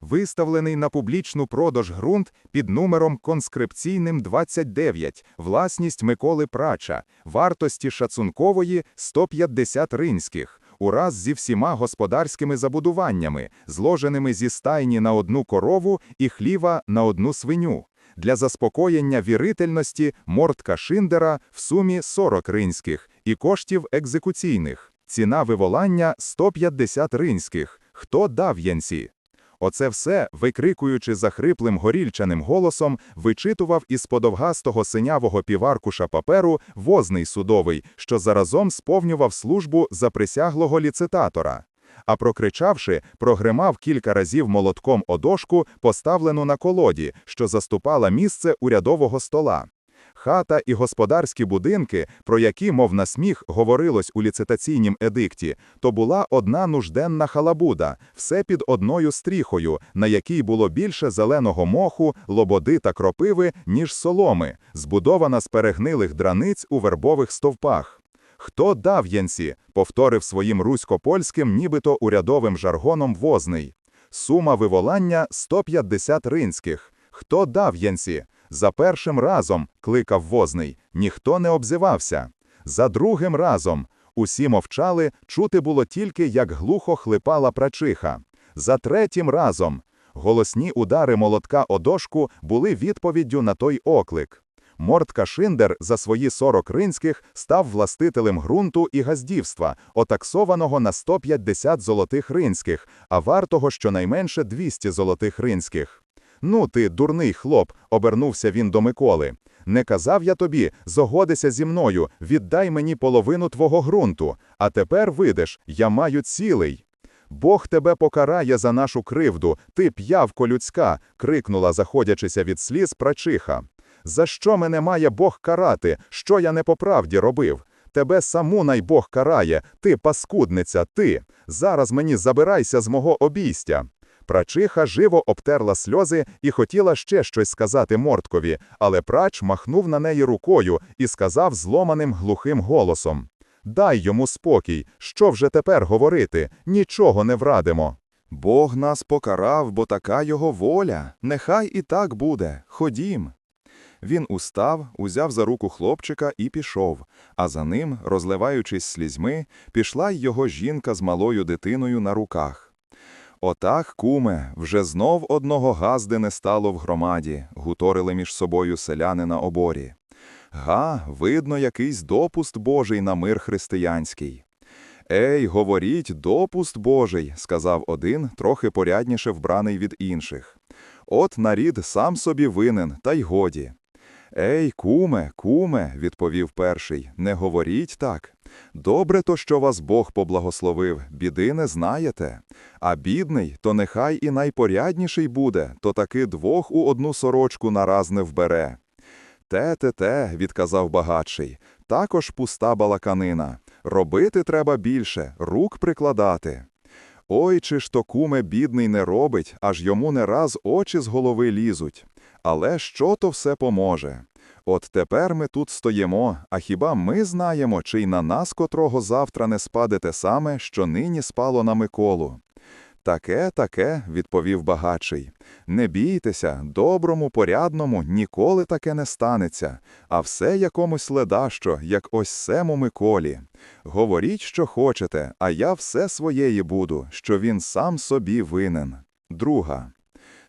Виставлений на публічну продаж ґрунт під номером конскрипційним 29, власність Миколи Прача, вартості шацункової 150 ринських, ураз зі всіма господарськими забудуваннями, зложеними зі стайні на одну корову і хліва на одну свиню. Для заспокоєння вірительності мортка Шиндера в сумі 40 ринських і коштів екзекуційних. Ціна виволання 150 ринських. Хто дав янці? Оце все, викрикуючи захриплим горільчаним голосом, вичитував із подовгастого синявого піваркуша паперу возний судовий, що заразом сповнював службу заприсяглого ліцитатора. А прокричавши, прогримав кілька разів молотком одошку, поставлену на колоді, що заступала місце урядового стола. Хата і господарські будинки, про які, мов на сміх, говорилось у ліцитаційнім едикті, то була одна нужденна халабуда, все під одною стріхою, на якій було більше зеленого моху, лободи та кропиви, ніж соломи, збудована з перегнилих драниць у вербових стовпах. Хто дав янці? повторив своїм русько-польським, нібито урядовим жаргоном возний. Сума виволання 150 ринських. Хто дав янці? За першим разом, кликав возний, ніхто не обзивався. За другим разом усі мовчали, чути було тільки, як глухо хлипала прачиха. За третім разом голосні удари молотка о дошку були відповіддю на той оклик. Мортка Шиндер за свої 40 ринських став властителем ґрунту і газдівства, отаксованого на 150 золотих ринських, а вартого щонайменше 200 золотих ринських. Ну, ти, дурний хлоп, обернувся він до Миколи. Не казав я тобі, зогодися зі мною, віддай мені половину твого ґрунту, а тепер видиш, я маю цілий. Бог тебе покарає за нашу кривду, ти п'явко людська, крикнула, заходячися від сліз прачиха. За що мене має Бог карати, що я не по правді робив? Тебе саму най Бог карає, ти паскудниця, ти. Зараз мені забирайся з мого обійстя. Прачиха живо обтерла сльози і хотіла ще щось сказати Морткові, але прач махнув на неї рукою і сказав зломаним глухим голосом: Дай йому спокій, що вже тепер говорити, нічого не врадимо. Бог нас покарав, бо така його воля. Нехай і так буде. Ходім. Він устав, узяв за руку хлопчика і пішов, а за ним, розливаючись слізьми, пішла й його жінка з малою дитиною на руках. Отак, куме, вже знов одного газди не стало в громаді, гуторили між собою селяни на оборі. Га, видно, якийсь допуст Божий на мир християнський. Ей, говоріть, допуст Божий, сказав один, трохи порядніше вбраний від інших. От нарід сам собі винен, та й годі. Ей, куме, куме, відповів перший, не говоріть так. Добре то, що вас Бог поблагословив, біди не знаєте. А бідний, то нехай і найпорядніший буде, то таки двох у одну сорочку нараз не вбере. Те, те, те, відказав багатший, також пуста балаканина. Робити треба більше, рук прикладати. Ой, чи ж то куме бідний не робить, аж йому не раз очі з голови лізуть. Але що то все поможе? От тепер ми тут стоїмо, а хіба ми знаємо, чи й на нас котрого завтра не спаде те саме, що нині спало на Миколу? Таке, таке, відповів багачий. Не бійтеся, доброму, порядному ніколи таке не станеться, а все якомусь ледащо, як ось сему Миколі. Говоріть, що хочете, а я все своєї буду, що він сам собі винен. Друга.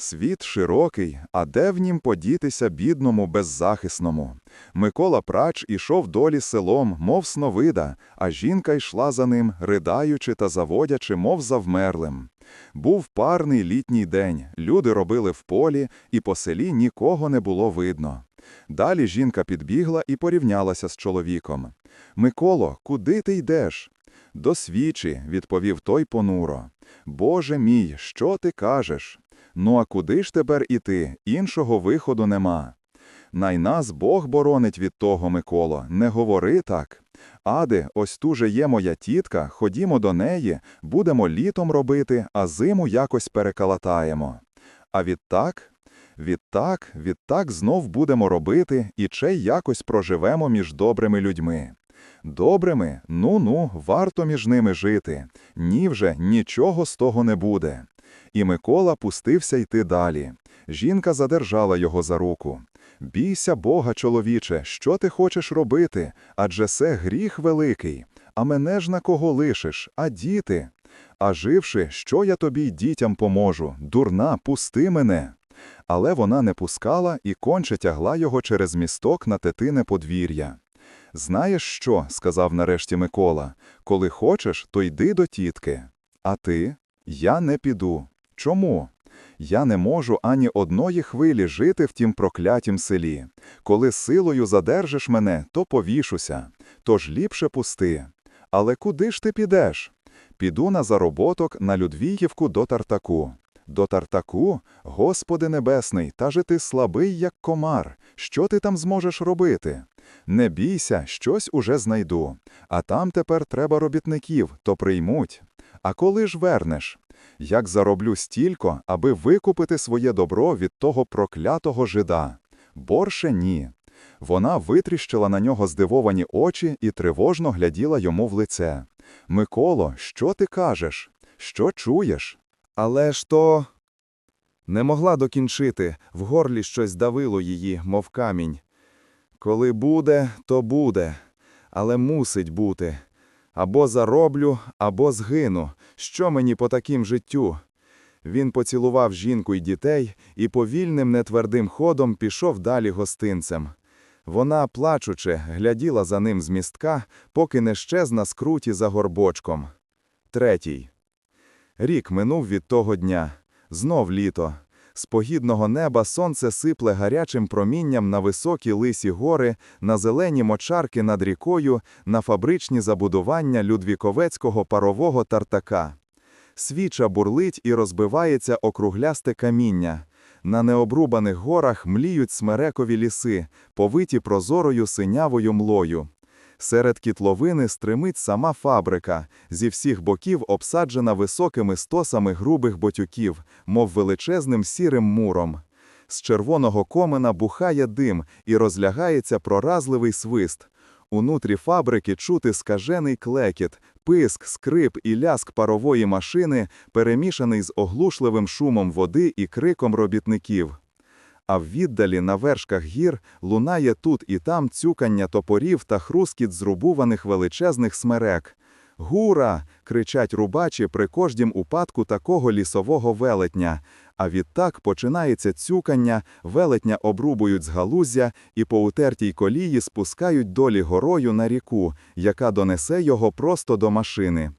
Світ широкий, а де в нім подітися бідному, беззахисному. Микола прач ішов долі селом, мов сновида, а жінка йшла за ним, ридаючи та заводячи, мов завмерлим. Був парний літній день, люди робили в полі, і по селі нікого не було видно. Далі жінка підбігла і порівнялася з чоловіком. Миколо, куди ти йдеш? До свічі, відповів той понуро. Боже мій, що ти кажеш? Ну а куди ж тепер іти? Іншого виходу нема. Най нас Бог боронить від того, Миколо, не говори так. Ади, ось ту же є моя тітка, ходімо до неї, будемо літом робити, а зиму якось перекалатаємо. А відтак, відтак, відтак знов будемо робити і чей якось проживемо між добрими людьми. Добрими, ну ну, варто між ними жити. Ні вже нічого з того не буде. І Микола пустився йти далі. Жінка задержала його за руку. Бійся Бога, чоловіче, що ти хочеш робити? Адже це гріх великий. А мене ж на кого лишиш, а діти? А живши, що я тобі й дітям поможу? Дурна, пусти мене. Але вона не пускала і конче тягла його через місток на тетине подвір'я. Знаєш що, сказав нарешті Микола, коли хочеш, то йди до тітки. А ти? Я не піду. Чому? Я не можу ані одної хвилі жити в тім проклятім селі. Коли силою задержиш мене, то повішуся. Тож ліпше пусти. Але куди ж ти підеш? Піду на зароботок на Людвіївку до Тартаку. До Тартаку? Господи небесний, та же ти слабий, як комар. Що ти там зможеш робити? Не бійся, щось уже знайду. А там тепер треба робітників, то приймуть. А коли ж вернеш? Як зароблю стілько, аби викупити своє добро від того проклятого жида? Борше ні. Вона витріщила на нього здивовані очі і тривожно гляділа йому в лице. Миколо, що ти кажеш? Що чуєш? Але ж то не могла докінчити, в горлі щось давило її, мов камінь. Коли буде, то буде, але мусить бути. Або зароблю, або згину. Що мені по таким життю? Він поцілував жінку й дітей і повільним нетвердим ходом пішов далі гостинцем. Вона, плачучи, гляділа за ним з містка, поки не щез на скруті за горбочком. Третій. Рік минув від того дня. Знов літо. З погідного неба сонце сипле гарячим промінням на високі лисі гори, на зелені мочарки над рікою, на фабричні забудування Людвіковецького парового тартака. Свіча бурлить і розбивається округлясте каміння. На необрубаних горах мліють смерекові ліси, повиті прозорою синявою млою. Серед кітловини стримить сама фабрика, зі всіх боків обсаджена високими стосами грубих ботюків, мов величезним сірим муром. З червоного комина бухає дим і розлягається проразливий свист. Унутрі фабрики чути скажений клекіт, писк, скрип і ляск парової машини, перемішаний з оглушливим шумом води і криком робітників. А ввіддалі на вершках гір лунає тут і там цюкання топорів та хрускіт зрубуваних величезних смерек. Гура! кричать рубачі при кождім упадку такого лісового велетня. А відтак починається цюкання, велетня обрубують з галуздя і по утертій колії спускають долі горою на ріку, яка донесе його просто до машини.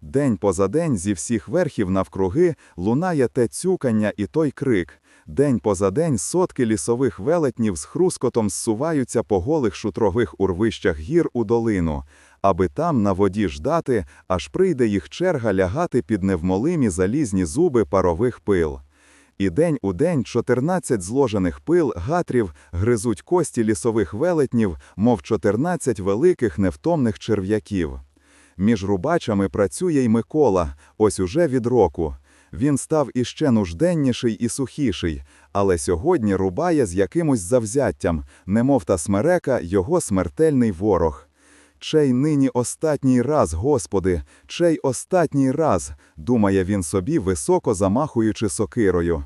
День поза день зі всіх верхів навкруги лунає те цюкання і той крик. День поза день сотки лісових велетнів з хрускотом зсуваються по голих шутрових урвищах гір у долину, аби там на воді ждати, аж прийде їх черга лягати під невмолимі залізні зуби парових пил. І день у день 14 зложених пил гатрів гризуть кості лісових велетнів, мов 14 великих невтомних черв'яків. Між рубачами працює й Микола, ось уже від року. Він став іще нужденніший і сухіший, але сьогодні рубає з якимось завзяттям, немов та смерека його смертельний ворог. Чей нині остатній раз, Господи, чей остатній раз, думає він собі, високо замахуючи сокирою.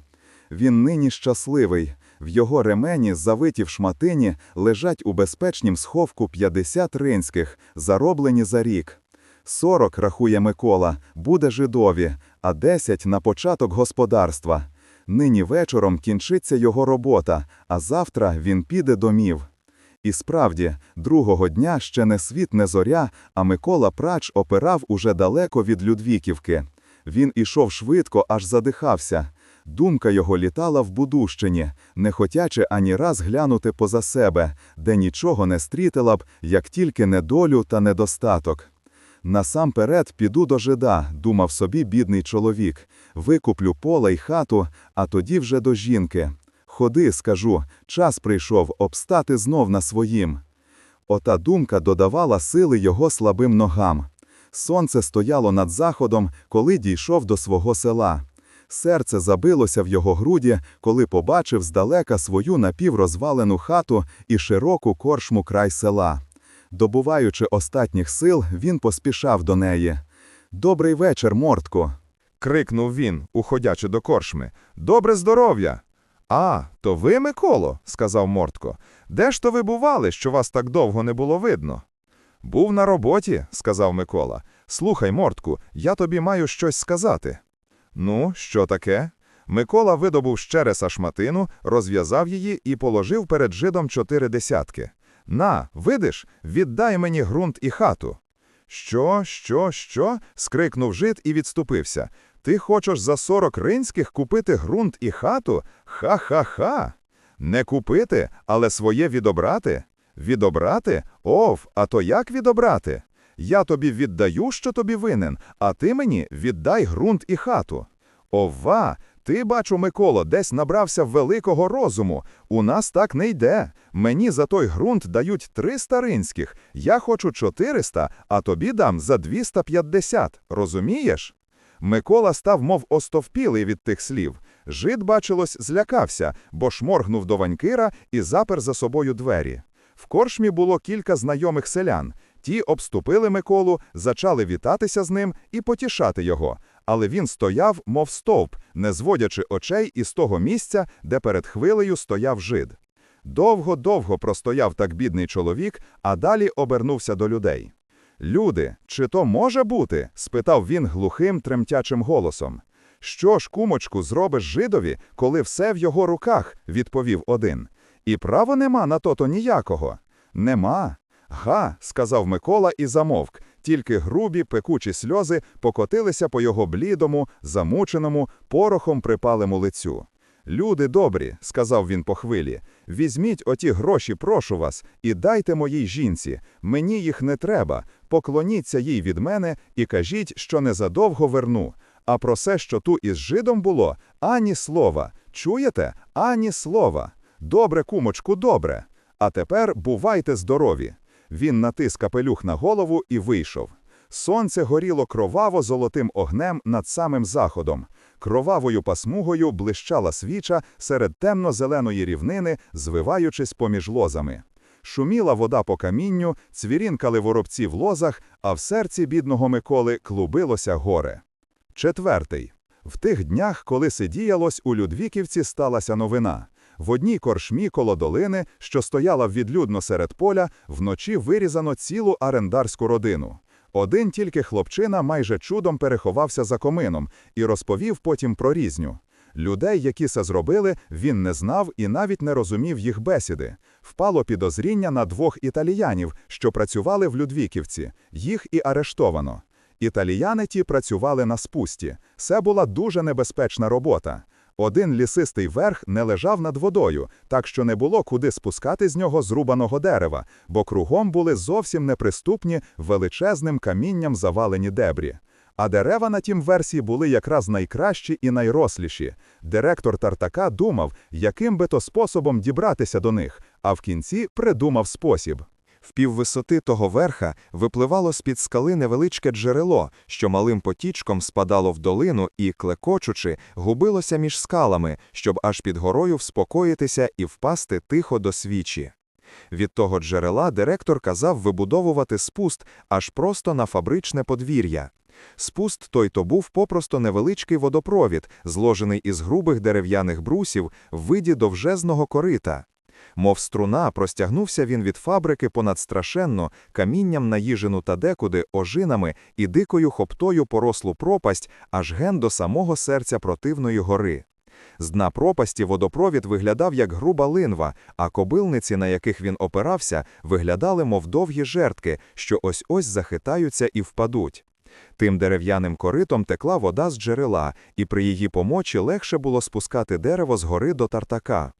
Він нині щасливий. В його ремені, завиті в шматині, лежать у безпечнім сховку 50 ринських, зароблені за рік. Сорок, рахує Микола, буде жидові, а десять на початок господарства. Нині вечором кінчиться його робота, а завтра він піде домів. І справді, другого дня ще не світ, не зоря, а Микола Прач опирав уже далеко від Людвіківки. Він ішов швидко, аж задихався. Думка його літала в Будущині, не хотячи ані раз глянути поза себе, де нічого не стрітила б, як тільки недолю та недостаток. Насамперед піду до жида, думав собі бідний чоловік, викуплю поле й хату, а тоді вже до жінки. Ходи, скажу, час прийшов обстати знов на своїм. Ота думка додавала сили його слабим ногам. Сонце стояло над заходом, коли дійшов до свого села. Серце забилося в його груді, коли побачив здалека свою напіврозвалену хату і широку коршму край села. Добуваючи остатніх сил, він поспішав до неї. Добрий вечір, мортко. крикнув він, уходячи до коршми. Добре здоров'я. А, то ви, Миколо, сказав Мортко. Де ж то ви бували, що вас так довго не було видно? Був на роботі, сказав Микола. Слухай, Мортку, я тобі маю щось сказати. Ну, що таке? Микола видобув з череса шматину, розв'язав її і положив перед жидом чотири десятки. На, видиш, віддай мені ґрунт і хату. Що, що, що? скрикнув жид і відступився. Ти хочеш за сорок ринських купити ґрунт і хату? Ха-ха-ха. Не купити, але своє відобрати? Відобрати? Ов, а то як відобрати? Я тобі віддаю, що тобі винен, а ти мені віддай ґрунт і хату. Ова, ти, бачу, Миколо, десь набрався великого розуму. У нас так не йде. Мені за той ґрунт дають 300 ринських, я хочу 400, а тобі дам за 250, розумієш? Микола став, мов остовпілий від тих слів. Жид, бачилось, злякався, бо шморгнув до ванькира і запер за собою двері. В коршмі було кілька знайомих селян. Ті обступили Миколу, зачали вітатися з ним і потішати його. Але він стояв, мов стовп, не зводячи очей із того місця, де перед хвилею стояв жид. Довго-довго простояв так бідний чоловік, а далі обернувся до людей. Люди, чи то може бути? спитав він глухим, тремтячим голосом. Що ж, кумочку, зробиш жидові, коли все в його руках? відповів один. І право нема на то-то ніякого. Нема. Га, сказав Микола і замовк. Тільки грубі, пекучі сльози покотилися по його блідому, замученому, порохом припалему лицю. Люди добрі, сказав він по хвилі, візьміть оті гроші, прошу вас, і дайте моїй жінці. Мені їх не треба. Поклоніться їй від мене і кажіть, що незадовго верну. А про все, що ту із жидом було, ані слова. Чуєте? Ані слова. Добре, кумочку, добре. А тепер бувайте здорові. Він натис капелюх на голову і вийшов. Сонце горіло кроваво золотим огнем над самим заходом. Кровавою пасмугою блищала свіча серед темно-зеленої рівнини, звиваючись поміж лозами. Шуміла вода по камінню, цвірінкали воробці в лозах, а в серці бідного Миколи клубилося горе. Четвертий. В тих днях, коли сидіялось, у Людвіківці сталася новина. В одній коршмі коло долини, що стояла відлюдно серед поля, вночі вирізано цілу арендарську родину. Один тільки хлопчина майже чудом переховався за комином і розповів потім про різню. Людей, які це зробили, він не знав і навіть не розумів їх бесіди. Впало підозріння на двох італіянів, що працювали в Людвіківці. Їх і арештовано. Італіяни ті працювали на спусті. Це була дуже небезпечна робота. Один лісистий верх не лежав над водою, так що не було куди спускати з нього зрубаного дерева, бо кругом були зовсім неприступні, величезним камінням завалені дебрі. А дерева на тім версі були якраз найкращі і найросліші. Директор Тартака думав, яким би то способом дібратися до них, а в кінці придумав спосіб. В піввисоти того верха випливало з-під скали невеличке джерело, що малим потічком спадало в долину і, клекочучи, губилося між скалами, щоб аж під горою вспокоїтися і впасти тихо до свічі. Від того джерела директор казав вибудовувати спуст аж просто на фабричне подвір'я. Спуст той то був попросто невеличкий водопровід, зложений із грубих дерев'яних брусів в виді довжезного корита. Мов струна, простягнувся він від фабрики понад страшенно, камінням наїжену та декуди, ожинами і дикою хоптою порослу пропасть аж ген до самого серця противної гори. З дна пропасті водопровід виглядав як груба линва, а кобилниці, на яких він опирався, виглядали, мов довгі жертки, що ось-ось захитаються і впадуть. Тим дерев'яним коритом текла вода з джерела, і при її помочі легше було спускати дерево з гори до тартака.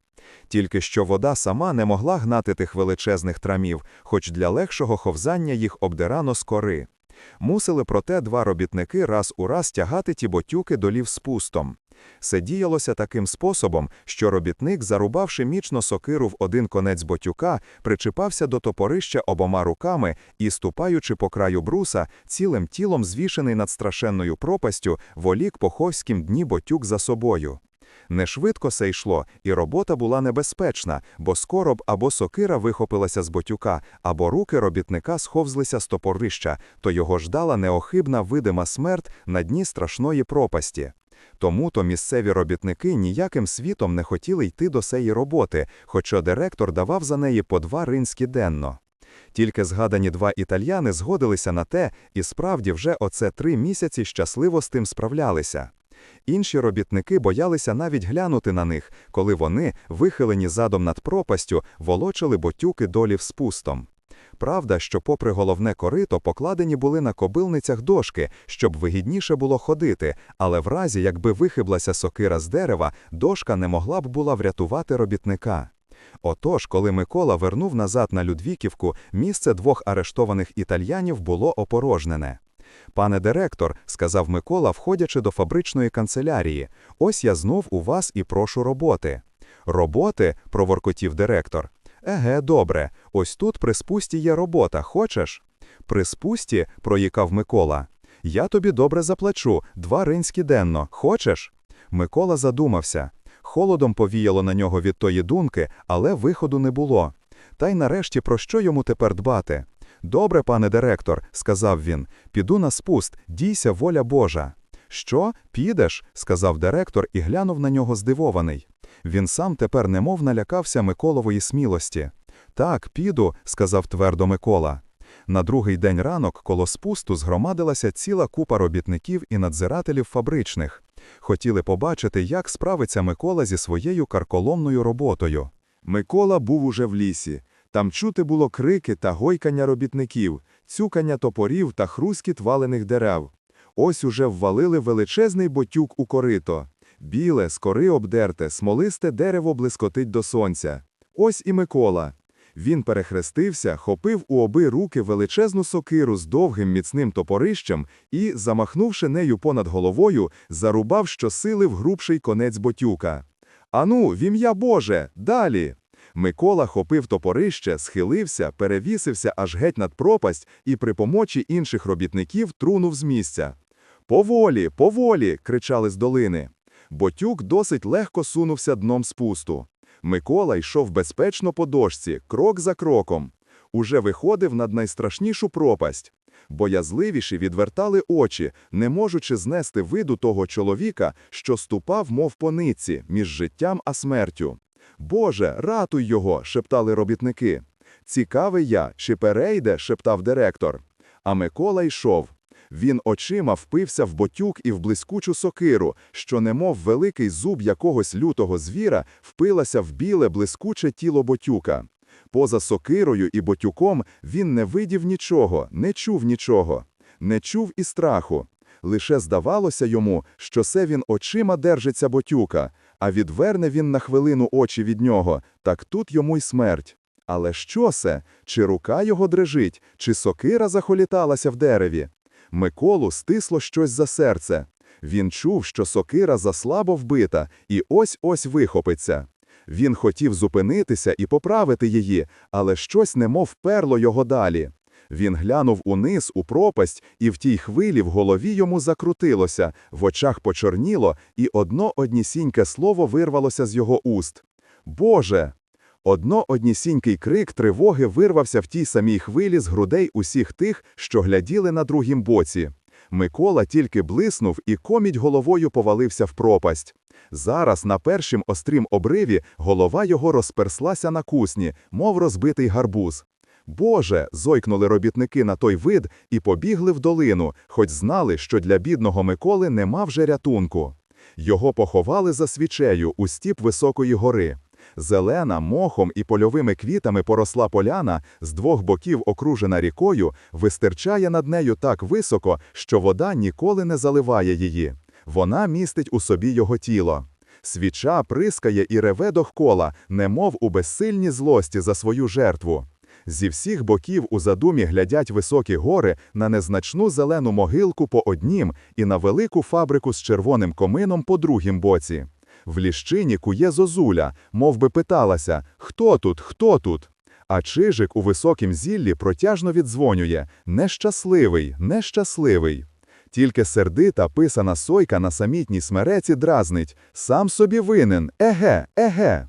Тільки що вода сама не могла гнати тих величезних трамів, хоч для легшого ховзання їх обдирано з кори. Мусили проте два робітники раз у раз тягати ті ботюки долів спустом. Це діялося таким способом, що робітник, зарубавши мічно сокиру в один конець ботюка, причіпався до топорища обома руками і, ступаючи по краю бруса, цілим тілом звішений над страшенною пропастю, волік по ховськім дні ботюк за собою. Не швидко се йшло, і робота була небезпечна, бо скоро б або сокира вихопилася з ботюка, або руки робітника сховзлися з топорища, то його ждала неохибна видима смерть на дні страшної пропасті. Тому то місцеві робітники ніяким світом не хотіли йти до сеї роботи, хоча директор давав за неї по два ринські денно. Тільки згадані два італьяни згодилися на те, і справді вже оце три місяці щасливо з тим справлялися. Інші робітники боялися навіть глянути на них, коли вони, вихилені задом над пропастю, волочили ботюки долів спустом. Правда, що попри головне корито покладені були на кобилницях дошки, щоб вигідніше було ходити, але в разі, якби вихиблася сокира з дерева, дошка не могла б була врятувати робітника. Отож, коли Микола вернув назад на Людвіківку, місце двох арештованих італьянів було опорожнене. Пане директор, сказав Микола, входячи до фабричної канцелярії, ось я знов у вас і прошу роботи. Роботи? проворкотів директор. Еге, добре, ось тут при спусті є робота, хочеш? При спусті, проїкав Микола. Я тобі добре заплачу, два ринські денно, хочеш? Микола задумався. Холодом повіяло на нього від тої думки, але виходу не було. Та й нарешті про що йому тепер дбати? Добре, пане директор, сказав він, піду на спуст, дійся воля Божа. Що, підеш? сказав директор і глянув на нього здивований. Він сам тепер немов налякався Миколової смілості. Так, піду, сказав твердо Микола. На другий день ранок коло спусту згромадилася ціла купа робітників і надзирателів фабричних. Хотіли побачити, як справиться Микола зі своєю карколомною роботою. Микола був уже в лісі. Там чути було крики та гойкання робітників, цюкання топорів та хрускіт валених дерев. Ось уже ввалили величезний ботюк у корито. Біле, з кори обдерте, смолисте дерево блискотить до сонця. Ось і Микола. Він перехрестився, хопив у оби руки величезну сокиру з довгим міцним топорищем і, замахнувши нею понад головою, зарубав щосили в грубший конець ботюка. Ану, в ім'я Боже, далі. Микола хопив топорище, схилився, перевісився аж геть над пропасть і при помочі інших робітників трунув з місця. Поволі, поволі. кричали з долини. Ботюк досить легко сунувся дном спусту. Микола йшов безпечно по дошці, крок за кроком. Уже виходив над найстрашнішу пропасть. Боязливіші відвертали очі, не можучи знести виду того чоловіка, що ступав, мов по ниці, між життям а смертю. Боже, ратуй його, шептали робітники. Цікавий я, чи перейде, шептав директор. А Микола йшов. Він очима впився в ботюк і в блискучу сокиру, що, немов великий зуб якогось лютого звіра, впилася в біле блискуче тіло ботюка. Поза сокирою і ботюком він не видів нічого, не чув нічого, не чув і страху. Лише здавалося йому, що це він очима держиться ботюка, а відверне він на хвилину очі від нього, так тут йому й смерть. Але що це? Чи рука його дрижить, чи сокира захоліталася в дереві? Миколу стисло щось за серце. Він чув, що сокира заслабо вбита, і ось-ось вихопиться. Він хотів зупинитися і поправити її, але щось немов перло його далі. Він глянув униз у пропасть, і в тій хвилі в голові йому закрутилося, в очах почорніло, і одно однісіньке слово вирвалося з його уст. Боже! Одно однісінький крик тривоги вирвався в тій самій хвилі з грудей усіх тих, що гляділи на другім боці. Микола тільки блиснув і комідь головою повалився в пропасть. Зараз на першім острім обриві голова його розперслася на кусні, мов розбитий гарбуз. Боже, зойкнули робітники на той вид і побігли в долину, хоч знали, що для бідного Миколи нема вже рятунку. Його поховали за свічею у стіп високої гори. Зелена, мохом і польовими квітами поросла поляна, з двох боків окружена рікою, вистирчає над нею так високо, що вода ніколи не заливає її. Вона містить у собі його тіло. Свіча прискає і реве довкола, немов у безсильній злості за свою жертву. Зі всіх боків у задумі глядять високі гори на незначну зелену могилку по однім і на велику фабрику з червоним комином по другім боці. В ліщині кує зозуля, мов би питалася «Хто тут? Хто тут?». А чижик у високім зіллі протяжно віддзвонює «Нещасливий, нещасливий». Тільки сердита писана сойка на самітній смереці дразнить. Сам собі винен, еге, еге.